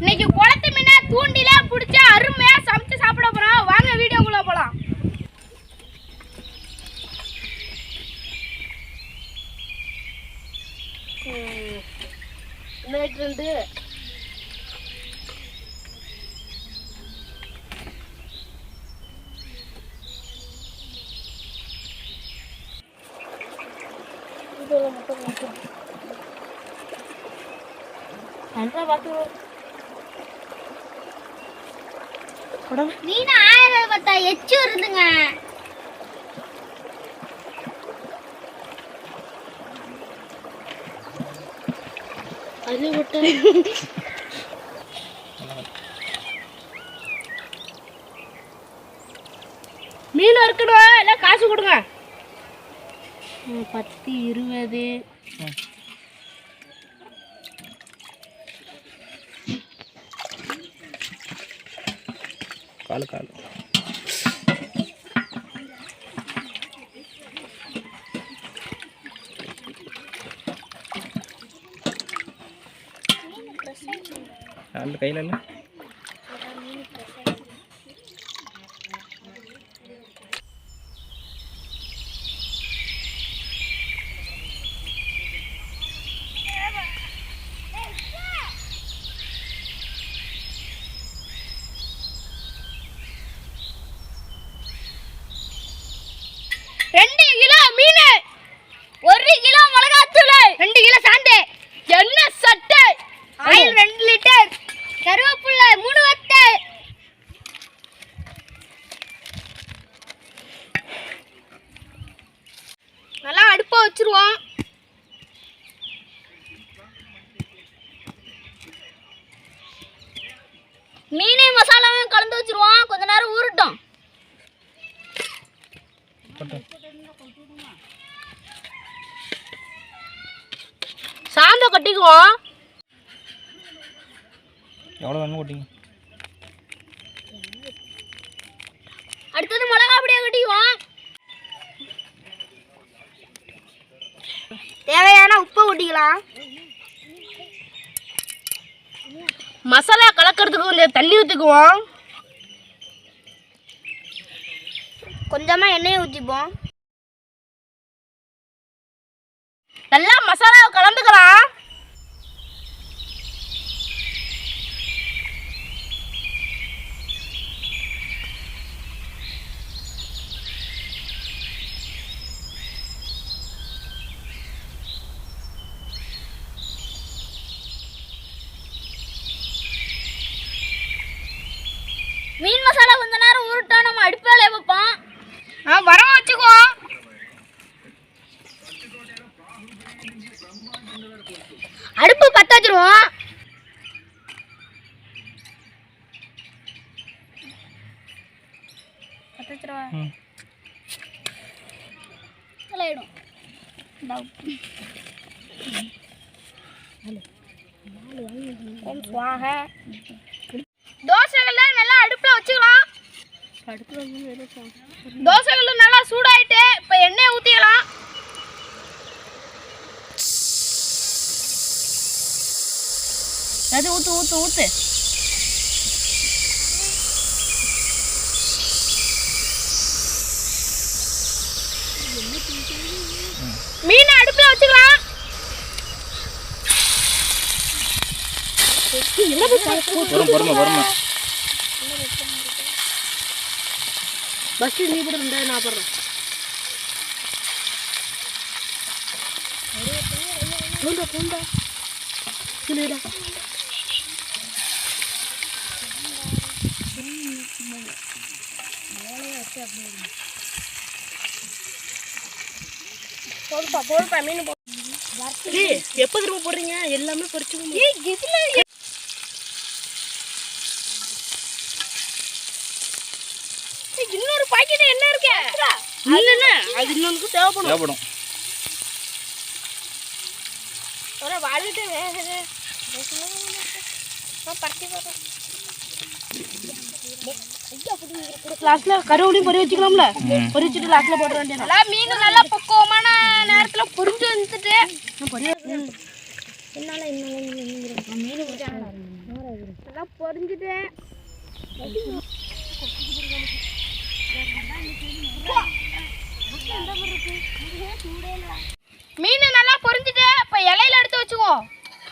இன்னைக்கு குளத்து மீனை தூண்டில பிடிச்சி அருமையா சமைச்சு சாப்பிட போறோம். வாங்க வீடியோக்குள்ள போலாம். ரெண்டு மீன் ஆயிரம் பத்தா எச்சு வருதுங்க. அது விட்டு மீன் இருக்கணும் எல்லாம் காசு கொடுங்க. பத்து இருபது. காலு காலு. அந்த கையில் இல்லை? ரெண்டு கிலோ மீன். ஒரு கிலோ மிளகாத்தூள். ரெண்டு கிலோ சாந்து. எண்ணெய் சட்டை ஆயில் ரெண்டு லிட்டர். கருவேப்பிலை மூணு வத்தை நல்லா அடுப்பை வச்சிருவோம். மீனையும் மசாலாவும் கலந்து வச்சிருவோம். கொஞ்ச நேரம் ஊறட்டும். சாந்த கட்டிக்குவோம் எவ்வளோ வேணும் கொட்டிங்க. அடுத்தது மிளகா அப்படியே கட்டிக்குவோம் தேவையான உப்பு கொட்டிக்கலாம் மசாலா கலக்கிறதுக்கு கொஞ்சம் தண்ணி ஊற்றிக்குவோம் கொஞ்சமாக எண்ணெயை ஊற்றிப்போம் நல்லா மசாலாவை கலந்துக்கலாம். மீன் மசாலா கொஞ்ச நேரம் உருட்டோம் நம்ம அடுப்பால வைப்போம். ஆ வர வச்சுக்குவோம் அடுப்பு பத்த வச்சிருவோம். வச்சிருவா ஆயிடும் வாங்க தோசைகளை நல்லா அடுப்பில் வச்சுக்கலாம் தோசைகள் நல்லா சூடாயிட்டு இப்போ எண்ணெய் ஊற்றிக்கலாம் அது ஊற்று ஊற்று ஊற்று மீன் அடுப்பில் வச்சுக்கலாம். பொறுமை பொறுமை பஸ் நீ கூட இருந்தா நான் போடுறேன் பூண்டா பூண்டா சொல்லுடா போடுப்பா போடுப்பா மீன் போ எப்போ திரும்ப போடுறீங்க? எல்லாமே பறிச்சு ஏய், இன்னொரு பாக்கெட் என்ன இருக்கு இல்லைண்ணே அது இன்னொன்று தேவைப்படும் தேவைப்படும் ஒரு வாழ்கிட்ட வேகுது லாஸ்ட்ல கருவடியும் பொறி வச்சுக்கலாம்ல பொறி வச்சுட்டு லாஸ்ட்ல போட வேண்டியது மீன் நல்லா பக்குவமான நேரத்துல புரிஞ்சு வந்துட்டு நல்லா பொரிஞ்சுட்டேன் மீன் நல்லா பொரிஞ்சுட்டு இப்ப இலையில எடுத்து வச்சுக்கோ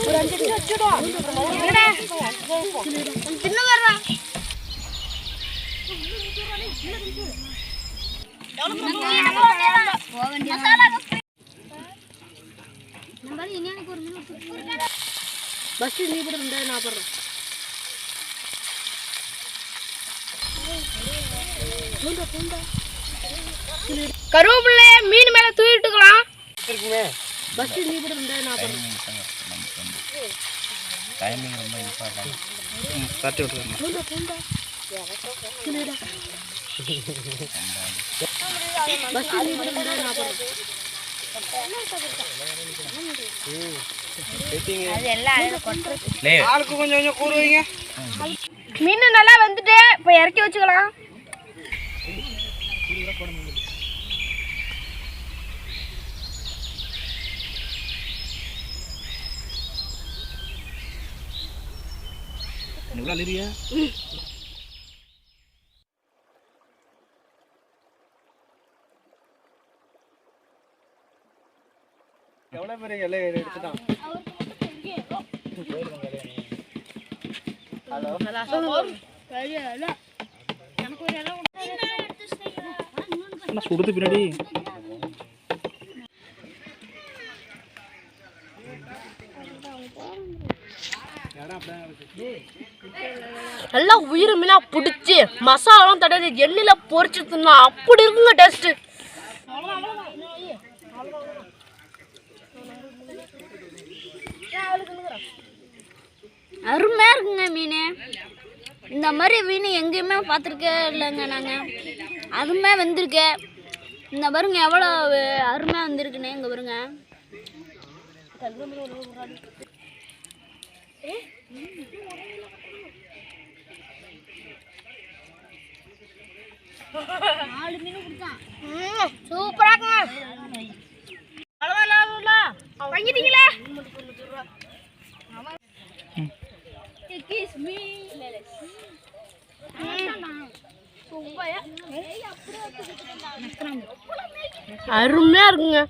ஒரு அஞ்சு நிமிஷம் வச்சுடும் என்னடா? தின்ன ஃபர்ஸ்ட் நீ கூட இந்த நான் போடுறேன் கருவேப்பிள்ளைய மீன் மேல தூக்கிட்டுக்கலாம் ஃபர்ஸ்ட் நீ கூட இந்த நான் போடுறேன் டைமிங் ரொம்ப தட்டி மீன் நல்லா வந்துட்டு இப்போ இறக்கி வச்சுக்கலாம் இவ்வளோ எவ்வளோ பெரிய இலை எடுத்துட்டான் என்ன சுடுது பின்னாடி. நல்லா உயிர் மீனா பிடிச்சி மசாலாலாம் தடவி எண்ணெயில் பொரிச்சு தின்னா. அப்படி இருக்குங்க டேஸ்ட்டு அருமையாக இருக்குங்க மீன். இந்த மாதிரி மீன் எங்கேயுமே பார்த்துருக்கே இல்லைங்க நாங்கள் அருமையாக வந்திருக்கு. இந்த பாருங்க எவ்வளோ அருமையாக வந்திருக்குன்னு இங்கே பாருங்க. சூப்பராக அருமையாக இருக்குங்க.